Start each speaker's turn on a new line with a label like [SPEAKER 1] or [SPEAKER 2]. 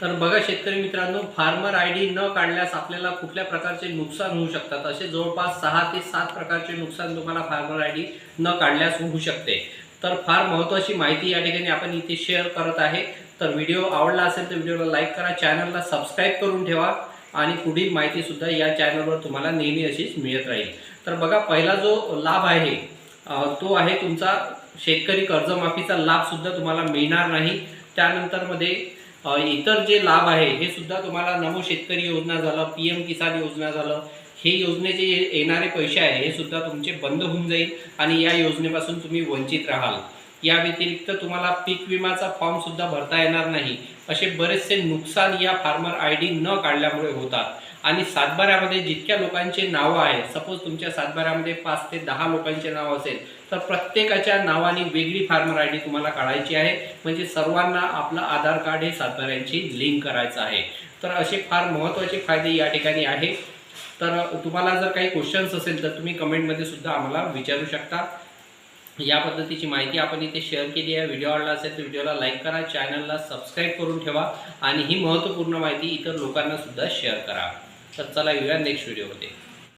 [SPEAKER 1] तर बघा शेतकरी मित्रांनो फार्मर आय डी न काढल्यास आपल्याला कुठल्या प्रकारचे नुकसान होऊ शकतात? असे जवळपास सहा ते सात प्रकारचे नुकसान तुम्हाला फार्मर आय डी न काढल्यास होऊ शकते. तर फार महत्त्वाची माहिती या ठिकाणी आपण इथे शेअर करत आहे. तर व्हिडिओ आवडला असेल तर व्हिडिओला लाईक करा चॅनलला सबस्क्राईब करून ठेवा आणि पुढील माहितीसुद्धा या चॅनलवर तुम्हाला नेहमी अशीच मिळत राहील. तर बघा पहिला जो लाभ आहे तो आहे तुमचा शेतकरी कर्जमाफीचा लाभसुद्धा तुम्हाला मिळणार नाही. त्यानंतरमध्ये इतर जे लाभ आहे हे सुद्धा तुम्हाला नमो शेतकरी योजना झालं पी एम किसान योजना झालं हे योजनेचे येणारे पैसे आहे हे सुद्धा तुमचे बंद होऊन जाईल आणि या योजनेपासून तुम्ही वंचित राहाल. या व्यतिरिक्त तुम्हाला पीक विमाचा फॉर्म सुद्धा भरता येणार नाही. असे बरेचसे नुकसान या फार्मर आय डी न काढल्यामुळे होतात. आणि सातबाऱ्यामध्ये जितक्या लोकांचे नावं आहे सपोज तुमच्या सातबाऱ्यामध्ये पाच ते दहा लोकांचे नाव असेल तर प्रत्येकाच्या नावाने वेगळी फार्मर आय डी तुम्हाला काढायची आहे. म्हणजे सर्वांना आपलं आधार कार्ड हे सातबाऱ्यांची लिंक करायचं आहे. तर असे फार महत्त्वाचे फायदे या ठिकाणी आहे. तर तुम्हाला जर काही क्वेश्चन्स असेल तर तुम्ही कमेंटमध्ये सुद्धा आम्हाला विचारू शकता. या पद्धतीची माहिती आपण इथे शेअर केली आहे. व्हिडिओ आवडला असेल तर व्हिडिओला लाईक करा चॅनलला सबस्क्राईब करून ठेवा आणि ही महत्त्वपूर्ण माहिती इतर लोकांना सुद्धा शेअर करा. तर चला येऊया नेक्स्ट व्हिडिओमध्ये